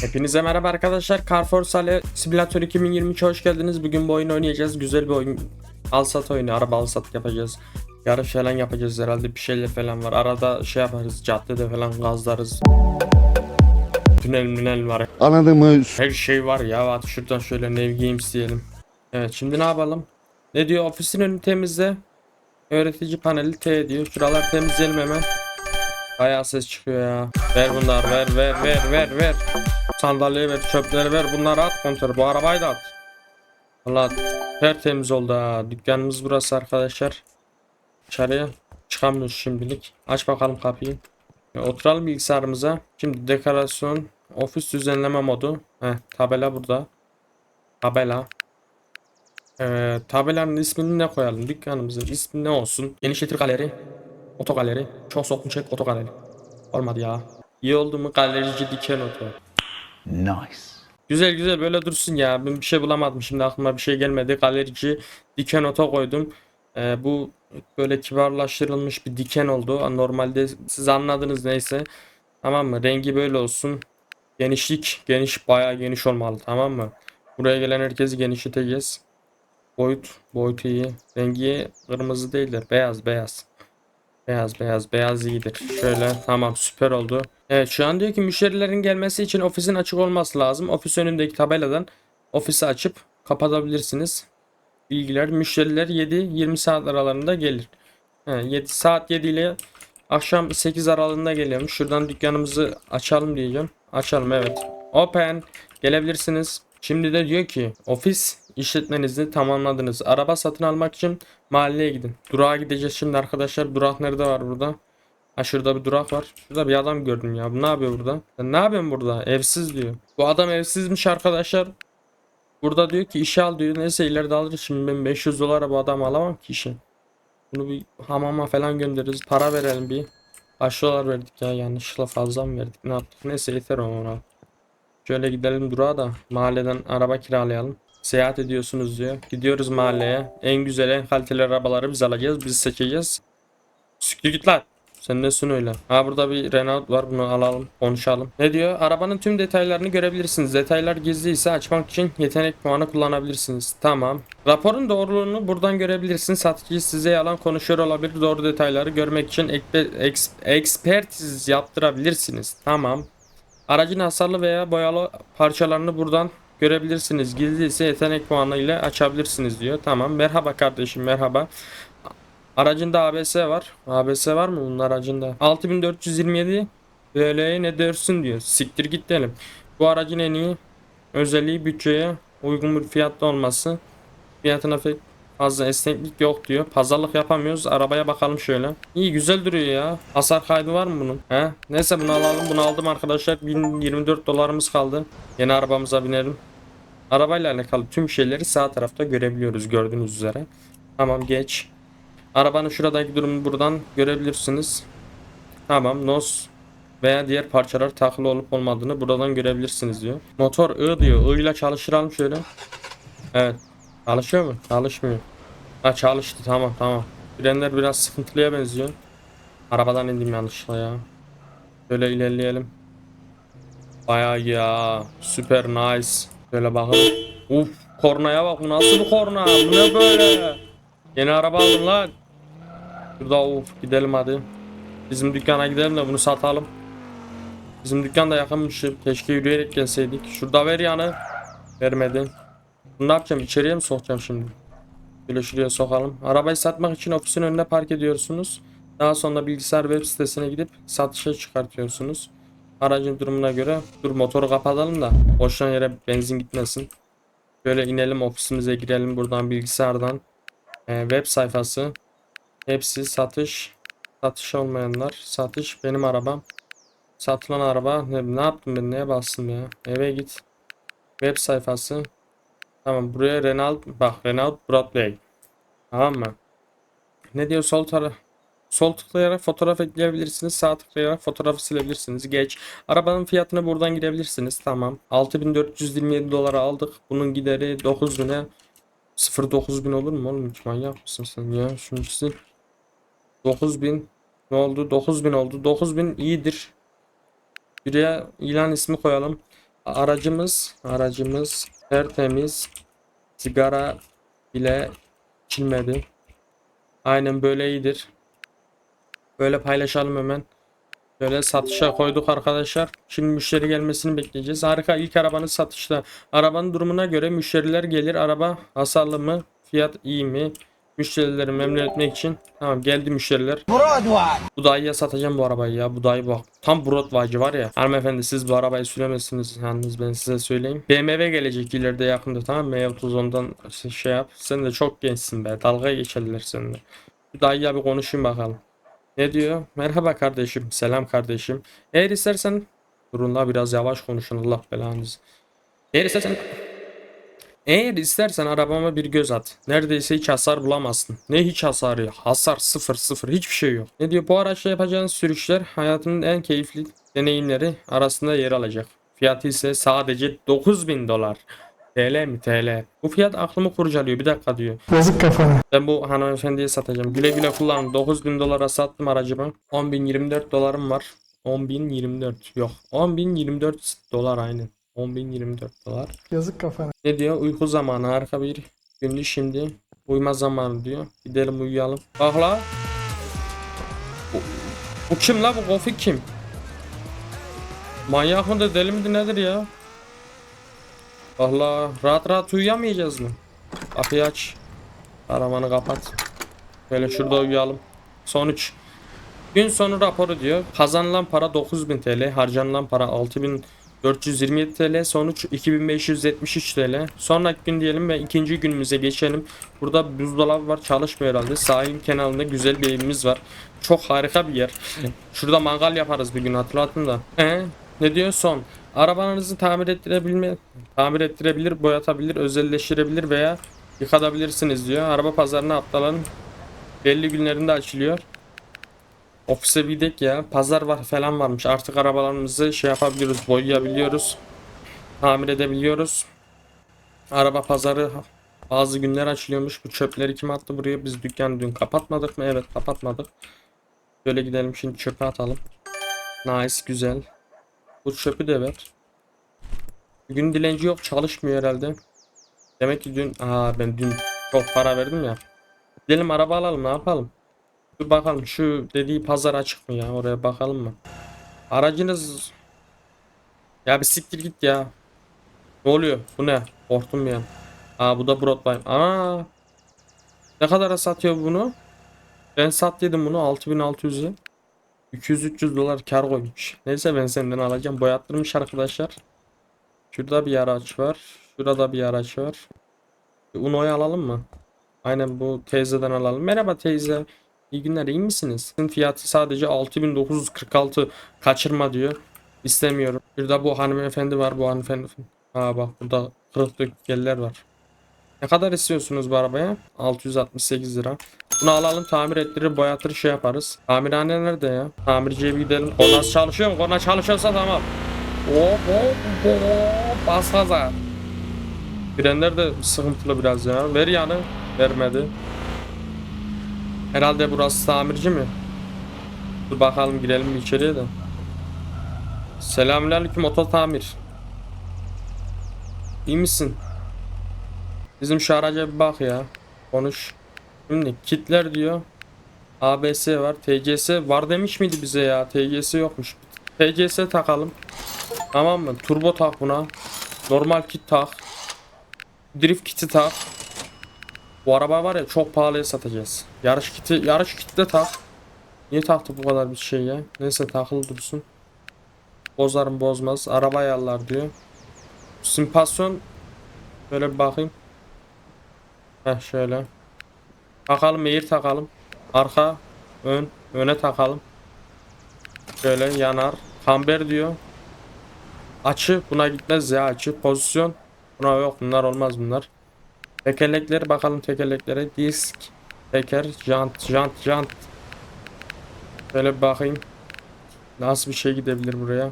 Hepinize merhaba arkadaşlar. Carrefour Sale Simulator 2023'e hoş geldiniz. Bugün bu oyunu oynayacağız. Güzel bir oyun. Al sat oyunu. Araba al sat yapacağız. Yarış falan yapacağız herhalde. Bir şeyler falan var. Arada şey yaparız. Caddede falan gazlarız. Tünel münel var. Anladın mı? Her şey var ya. Hadi şuradan şöyle Nev Games diyelim. Evet şimdi ne yapalım? Ne diyor? Ofisin önünü temizle. Öğretici paneli T diyor. Şuralar temizleyelim hemen. Bayağı ses çıkıyor ya. Ver bunlar ver ver ver ver ver. Sandalyeyi ver çöpleri ver bunları at kontör. Bu arabayı da at. Valla tertemiz oldu ha. Dükkanımız burası arkadaşlar. Dışarıya çıkamıyoruz şimdilik. Aç bakalım kapıyı. E, Oturalım bilgisayarımıza. Şimdi dekorasyon, ofis düzenleme modu. Heh, tabela burada. Tabela. Ee, tabelanın ismini ne koyalım? Dükkanımızın ismi ne olsun? Genişletir galeri. Otogaleri. Çok sokun çek otogaleri. Olmadı ya. İyi oldu mu galerici diken oto. Nice. Güzel güzel böyle dursun ya. Ben bir şey bulamadım. Şimdi aklıma bir şey gelmedi. Galerici diken oto koydum. Ee, bu böyle kibarlaştırılmış bir diken oldu. Normalde siz anladınız neyse. Tamam mı? Rengi böyle olsun. Genişlik geniş bayağı geniş olmalı tamam mı? Buraya gelen herkesi genişleteceğiz. Boyut boyutu iyi. Rengi kırmızı değildir. Beyaz beyaz. Beyaz beyaz beyaz iyidir. Şöyle tamam süper oldu. Evet şu an diyor ki müşterilerin gelmesi için ofisin açık olması lazım. Ofis önündeki tabeladan ofisi açıp kapatabilirsiniz. Bilgiler müşteriler 7-20 saat aralarında gelir. He, 7 saat 7 ile akşam 8 aralığında geliyormuş. Şuradan dükkanımızı açalım diyeceğim. Açalım evet. Open gelebilirsiniz. Şimdi de diyor ki ofis işletmenizi tamamladınız. Araba satın almak için mahalleye gidin. Durağa gideceğiz şimdi arkadaşlar. Durak nerede var burada? Ha şurada bir durak var. Şurada bir adam gördüm ya. Bu ne yapıyor burada? Sen ne yapıyorsun burada? Evsiz diyor. Bu adam evsizmiş arkadaşlar. Burada diyor ki işe al diyor. Neyse ileride alırız. Şimdi ben 500 dolara bu adamı alamam ki işe. Bunu bir hamama falan göndeririz. Para verelim bir. Kaç dolar verdik ya yanlışlıkla fazla mı verdik ne yaptık neyse yeter ona. Şöyle gidelim durağa da mahalleden araba kiralayalım. Seyahat ediyorsunuz diyor. Gidiyoruz mahalleye. En güzel en kaliteli arabaları biz alacağız. Biz seçeceğiz. Siktir git lan. Sen nesin öyle? Ha burada bir Renault var bunu alalım konuşalım. Ne diyor? Arabanın tüm detaylarını görebilirsiniz. Detaylar gizli ise açmak için yetenek puanı kullanabilirsiniz. Tamam. Raporun doğruluğunu buradan görebilirsin. Satıcı size yalan konuşuyor olabilir. Doğru detayları görmek için eks- ekspertiz yaptırabilirsiniz. Tamam. Aracın hasarlı veya boyalı parçalarını buradan görebilirsiniz. Gizli ise yetenek puanı ile açabilirsiniz diyor. Tamam. Merhaba kardeşim merhaba. Aracında ABS var. ABS var mı bunun aracında? 6427 VL'ye ne dersin diyor. Siktir git diyelim. Bu aracın en iyi özelliği bütçeye uygun bir fiyatta olması. Fiyatına pek fazla esneklik yok diyor. Pazarlık yapamıyoruz. Arabaya bakalım şöyle. İyi güzel duruyor ya. Hasar kaydı var mı bunun? He? Neyse bunu alalım. Bunu aldım arkadaşlar. 1024 dolarımız kaldı. Yeni arabamıza binelim. Arabayla alakalı tüm şeyleri sağ tarafta görebiliyoruz gördüğünüz üzere. Tamam geç. Arabanın şuradaki durumunu buradan görebilirsiniz. Tamam nos veya diğer parçalar takılı olup olmadığını buradan görebilirsiniz diyor. Motor I diyor. I ile çalıştıralım şöyle. Evet. Çalışıyor mu? Çalışmıyor. Ha çalıştı tamam tamam. Frenler biraz sıkıntılıya benziyor. Arabadan indim yanlışlıkla ya. Böyle ilerleyelim. İyi ya. Süper nice. Şöyle bakalım. Uf kornaya bak bu nasıl bir korna? Bu ne böyle? Yeni araba aldım lan. Şurada of gidelim hadi. Bizim dükkana gidelim de bunu satalım. Bizim dükkan da yakınmış. Keşke yürüyerek gelseydik. Şurada ver yanı. Vermedi. Ne yapacağım? İçeriye mi sokacağım şimdi? Böyle şuraya sokalım. Arabayı satmak için ofisin önüne park ediyorsunuz. Daha sonra bilgisayar web sitesine gidip satışa çıkartıyorsunuz. Aracın durumuna göre dur motoru kapatalım da boşuna yere benzin gitmesin. Böyle inelim ofisimize girelim buradan bilgisayardan. Ee, web sayfası. Hepsi satış. Satış olmayanlar. Satış benim arabam. Satılan araba. Ne, ne yaptım ben? Neye bastım ya? Eve git. Web sayfası. Tamam buraya Renault bak Renault Broadway. Tamam mı? Ne diyor sol taraf? Sol tıklayarak fotoğraf ekleyebilirsiniz. Sağ tıklayarak fotoğrafı silebilirsiniz. Geç. Arabanın fiyatını buradan girebilirsiniz. Tamam. 6427 dolara aldık. Bunun gideri 9000'e 0.9000 olur mu oğlum? Hiç manyak mısın sen ya? Şunu sil. 9000 ne oldu? 9000 oldu. 9000 iyidir. Buraya ilan ismi koyalım. Aracımız, aracımız tertemiz. Sigara bile içilmedi. Aynen böyle iyidir. Böyle paylaşalım hemen. Böyle satışa koyduk arkadaşlar. Şimdi müşteri gelmesini bekleyeceğiz. Harika ilk arabanın satışta. Arabanın durumuna göre müşteriler gelir. Araba hasarlı mı? Fiyat iyi mi? Müşterileri memnun etmek için. Tamam geldi müşteriler. Bu dayıya satacağım bu arabayı ya. Bu dayı bak. Tam Broadway'cı var ya. Hanımefendi siz bu arabayı süremezsiniz. Yalnız ben size söyleyeyim. BMW gelecek ileride yakında tamam mı? E30 şey yap. Sen de çok gençsin be. Dalga geçerler seninle. Bu dayıya bir konuşayım bakalım. Ne diyor? Merhaba kardeşim. Selam kardeşim. Eğer istersen durun la biraz yavaş konuşun Allah belanızı. Eğer istersen eğer istersen arabama bir göz at. Neredeyse hiç hasar bulamazsın. Ne hiç hasarı? Hasar sıfır sıfır hiçbir şey yok. Ne diyor? Bu araçla yapacağın sürüşler hayatının en keyifli deneyimleri arasında yer alacak. Fiyatı ise sadece 9000 dolar. TL mi TL? Bu fiyat aklımı kurcalıyor. Bir dakika diyor. Yazık kafana. Ben bu hanımefendiye satacağım. Güle güle kullan. 9000 dolara sattım aracımı. 10.024 dolarım var. 10.024 yok. 10.024 dolar aynen. 10.024 dolar. Yazık kafana. Ne diyor? Uyku zamanı. Harika bir gündü şimdi. Uyuma zamanı diyor. Gidelim uyuyalım. Bak la. Bu, bu kim la? Bu Kofi kim? Manyak mıdır? Deli midir? Nedir ya? Allah rahat rahat uyuyamayacağız mı? Kapıyı aç. Arabanı kapat. Böyle şurada uyuyalım. Sonuç. Gün sonu raporu diyor. Kazanılan para 9000 TL, harcanılan para 6427 TL, sonuç 2573 TL. Sonraki gün diyelim ve ikinci günümüze geçelim. Burada buzdolabı var, çalışmıyor herhalde. Sahil kenarında güzel bir evimiz var. Çok harika bir yer. Şurada mangal yaparız bir gün hatırlatın da. He, ne diyor son? Arabanızı tamir ettirebilme, tamir ettirebilir, boyatabilir, özelleştirebilir veya yıkatabilirsiniz diyor. Araba pazarına haftaların belli günlerinde açılıyor. Ofise bir dek ya. Pazar var falan varmış. Artık arabalarımızı şey yapabiliyoruz. Boyayabiliyoruz. Tamir edebiliyoruz. Araba pazarı bazı günler açılıyormuş. Bu çöpleri kim attı buraya? Biz dükkanı dün kapatmadık mı? Evet kapatmadık. Böyle gidelim şimdi çöpe atalım. Nice güzel. Bu çöpü de ver. Bugün dilenci yok çalışmıyor herhalde. Demek ki dün aa ben dün çok para verdim ya. Gidelim araba alalım ne yapalım? Dur bakalım şu dediği pazar açık mı ya oraya bakalım mı? Aracınız ya bir siktir git ya. Ne oluyor? Bu ne? Korktum ya. Aa bu da Broadway. Aa. Ne kadara satıyor bunu? Ben sattıydım bunu 6600'e. 200-300 dolar kar koymuş. Neyse ben senden alacağım. Boyattırmış arkadaşlar. Şurada bir araç var. Şurada bir araç var. Uno'yu alalım mı? Aynen bu teyzeden alalım. Merhaba teyze. İyi günler iyi misiniz? Sizin fiyatı sadece 6946 kaçırma diyor. İstemiyorum. Şurada bu hanımefendi var bu hanımefendi. Aa bak burada kırık döküller var. Ne kadar istiyorsunuz bu arabaya? 668 lira. Bunu alalım tamir ettirir boyatır şey yaparız. Tamirhane nerede ya? Tamirciye bir gidelim. Kornası çalışıyor mu? Korna çalışıyorsa tamam. Hop hop hop bas gaza. Frenler de sıkıntılı biraz ya. Ver yanı. Vermedi. Herhalde burası tamirci mi? Dur bakalım girelim içeriye de. Selamünaleyküm oto tamir. İyi misin? Bizim şu araca bir bak ya. Konuş. Şimdi kitler diyor. ABS var. TCS var demiş miydi bize ya? TCS yokmuş. TCS takalım. Tamam mı? Turbo tak buna. Normal kit tak. Drift kiti tak. Bu araba var ya çok pahalıya satacağız. Yarış kiti, yarış kiti de tak. Niye taktı bu kadar bir şey ya? Neyse takılı dursun. Bozarım bozmaz. Araba ayarlar diyor. Simpasyon Böyle bir bakayım. Heh şöyle. Takalım eğir takalım. Arka, ön, öne takalım. Şöyle yanar. Kamber diyor. Açı buna gitmez ya açı. Pozisyon. Buna yok bunlar olmaz bunlar. Tekerlekleri bakalım tekerleklere. Disk, teker, jant, jant, jant. Şöyle bir bakayım. Nasıl bir şey gidebilir buraya?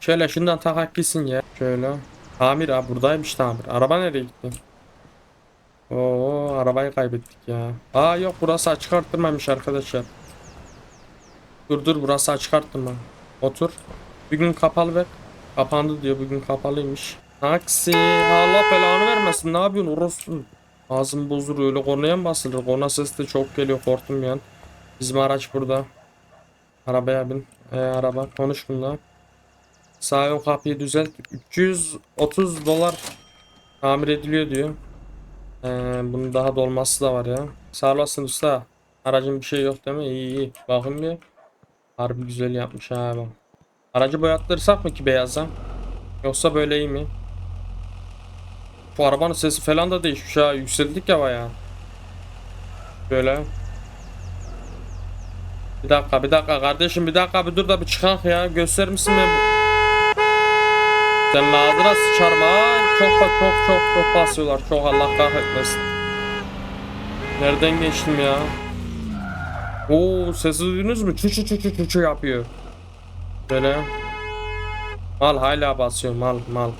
Şöyle şundan takak gitsin ya. Şöyle. Tamir ha buradaymış tamir. Araba nereye gitti? Oo arabayı kaybettik ya. Aa yok burası açık arttırmamış arkadaşlar. Dur dur burası açık arttırma. Otur. Bugün kapalı be. Kapandı diyor bugün kapalıymış. Taksi. Allah belanı vermesin. Ne yapıyorsun orospu? Ağzım bozulur öyle kornaya mı basılır? Korna sesi de çok geliyor korktum an. Bizim araç burada. Arabaya bin. E, araba konuş bununla. Sağ ön kapıyı düzelt. 330 dolar tamir ediliyor diyor. Ee, bunun daha dolması da var ya. Sağ olasın usta. Aracın bir şey yok değil mi? İyi iyi. Bakın bir. Harbi güzel yapmış ha bak. Aracı boyattırsak mı ki beyaza? Yoksa böyle iyi mi? Bu arabanın sesi falan da değişmiş ha. Yükseldik ya bayağı. Böyle. Bir dakika bir dakika kardeşim bir dakika bir dur da bir çıkak ya. Gösterir misin ben? Senin ağzına sıçarım ha. Çok çok çok çok basıyorlar. Çok Allah kahretmesin. Nereden geçtim ya? Oo sesi duydunuz mu? Çü çü çü çü yapıyor. Böyle. Mal hala basıyor mal mal.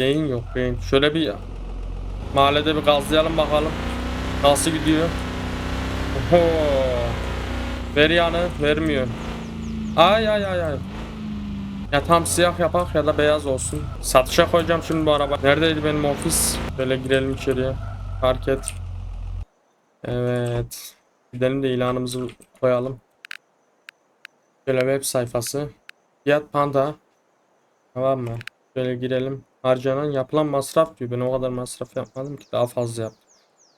Beyin yok beyin. Şöyle bir mahallede bir gazlayalım bakalım. Nasıl gidiyor? Oho. Ver yanı vermiyor. Ay ay ay ay. Ya tam siyah yapak ya da beyaz olsun. Satışa koyacağım şimdi bu araba. Neredeydi benim ofis? Böyle girelim içeriye. Park et. Evet. Gidelim de ilanımızı koyalım. Böyle web sayfası. Fiyat Panda. Tamam mı? Böyle girelim. Harcanan yapılan masraf diyor. Ben o kadar masraf yapmadım ki daha fazla yaptım.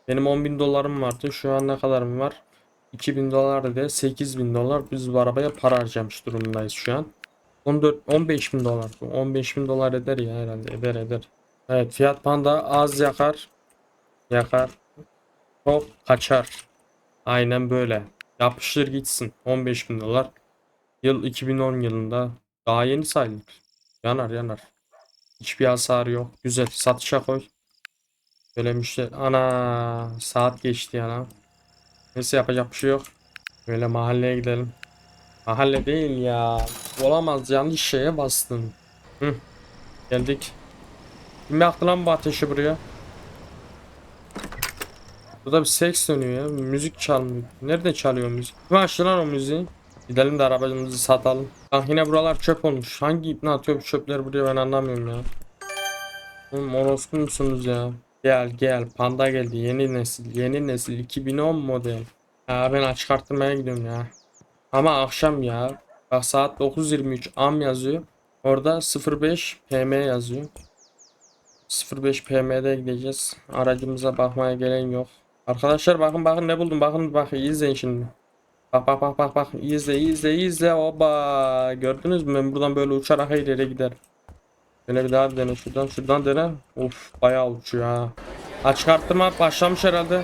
Benim 10.000 dolarım vardı. Şu an ne kadarım var? 2000 dolar da 8000 dolar. Biz bu arabaya para harcamış durumdayız şu an. 14 15 bin dolar. 15 bin dolar eder ya herhalde. Eder eder. Evet Fiat Panda az yakar. Yakar. Çok kaçar. Aynen böyle. Yapıştır gitsin. 15 bin dolar. Yıl 2010 yılında. Daha yeni sayılır. Yanar yanar. Hiçbir hasarı yok. Güzel. Satışa koy. Böyle müşteri. Ana saat geçti yana. Neyse yapacak bir şey yok. Böyle mahalleye gidelim. Mahalle değil ya. Olamaz yanlış şeye bastın. Hı. Geldik. Kim yaktı lan bu ateşi buraya? Burada bir seks dönüyor ya. Müzik çalmıyor. Nerede çalıyor müzik? Kim açtı lan o müziği? Gidelim de arabamızı satalım. Ah yine buralar çöp olmuş. Hangi ipne atıyor bu çöpleri buraya ben anlamıyorum ya. Oğlum orospu musunuz ya? Gel gel panda geldi yeni nesil yeni nesil 2010 model. Ya ben açık arttırmaya gidiyorum ya. Ama akşam ya. Bak saat 9.23 am yazıyor. Orada 05 PM yazıyor. 05 PM'de gideceğiz. Aracımıza bakmaya gelen yok. Arkadaşlar bakın bakın ne buldum. Bakın bak iyi izleyin şimdi. Bak bak bak bak bak iyi izle izle iyi izle. Oba gördünüz mü? Ben buradan böyle uçarak her yere giderim. Böyle bir daha bir dene şuradan şuradan dene. Of bayağı uçuyor ha. Açık arttırma başlamış herhalde.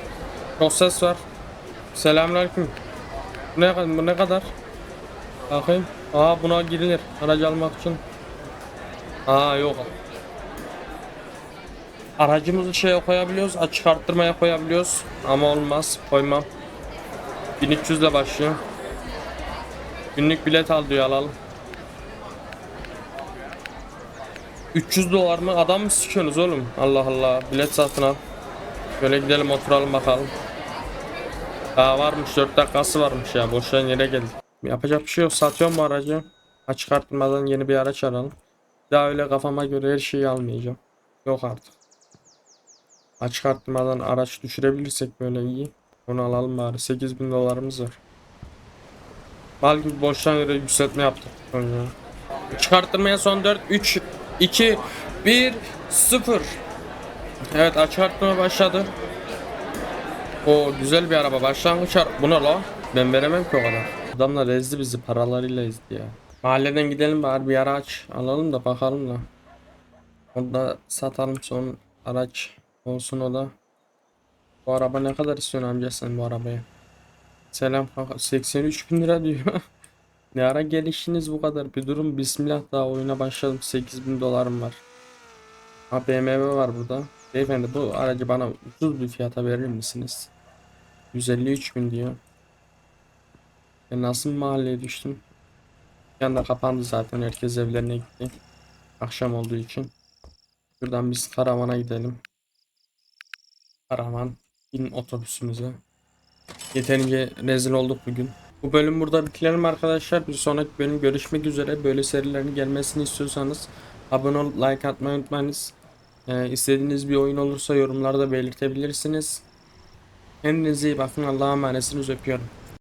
Çok ses var. Selamünaleyküm. Bu ne, bu ne kadar? Bakayım. Aa buna girilir. Aracı almak için. Aa yok. Aracımızı şeye koyabiliyoruz. Açık arttırmaya koyabiliyoruz. Ama olmaz. Koymam. 1300 ile başlıyor. Günlük bilet al diyor alalım. 300 dolar mı? Adam mı sikiyorsunuz oğlum? Allah Allah. Bilet satın al. Böyle gidelim oturalım bakalım. Daha varmış 4 dakikası varmış ya. Boşuna yere geldik. Yapacak bir şey yok. Satıyorum bu aracı. Açık arttırmadan yeni bir araç aralım. Daha öyle kafama göre her şeyi almayacağım. Yok artık. Açık arttırmadan araç düşürebilirsek böyle iyi. Onu alalım bari. 8000 dolarımız var. Bal gibi boştan yere yükseltme yaptık. Çıkarttırmaya son 4, 3, 2, 1, 0. Evet açık arttırma başladı. O güzel bir araba başlangıç ar- Bu ne la? Ben veremem ki o kadar. Adamlar ezdi bizi paralarıyla ezdi ya. Mahalleden gidelim bari bir araç alalım da bakalım da. Orada satalım son araç olsun o da. Bu araba ne kadar istiyorsun amca sen bu arabaya? Selam kanka 83 bin lira diyor. ne ara gelişiniz bu kadar bir durum bismillah daha oyuna başladım 8000 dolarım var. Ha BMW var burada. Beyefendi bu aracı bana ucuz bir fiyata verir misiniz? 153 bin diyor. Ben nasıl mahalleye düştüm? Bir anda kapandı zaten. Herkes evlerine gitti. Akşam olduğu için. Şuradan biz karavana gidelim. Karavan. Bin otobüsümüze. Yeterince rezil olduk bugün. Bu bölüm burada bitirelim arkadaşlar. Bir sonraki bölüm görüşmek üzere. Böyle serilerin gelmesini istiyorsanız abone olup like atmayı unutmayınız. Ee, istediğiniz bir oyun olursa yorumlarda belirtebilirsiniz. Kendinize iyi bakın. Allah'a emanetsiniz. Öpüyorum.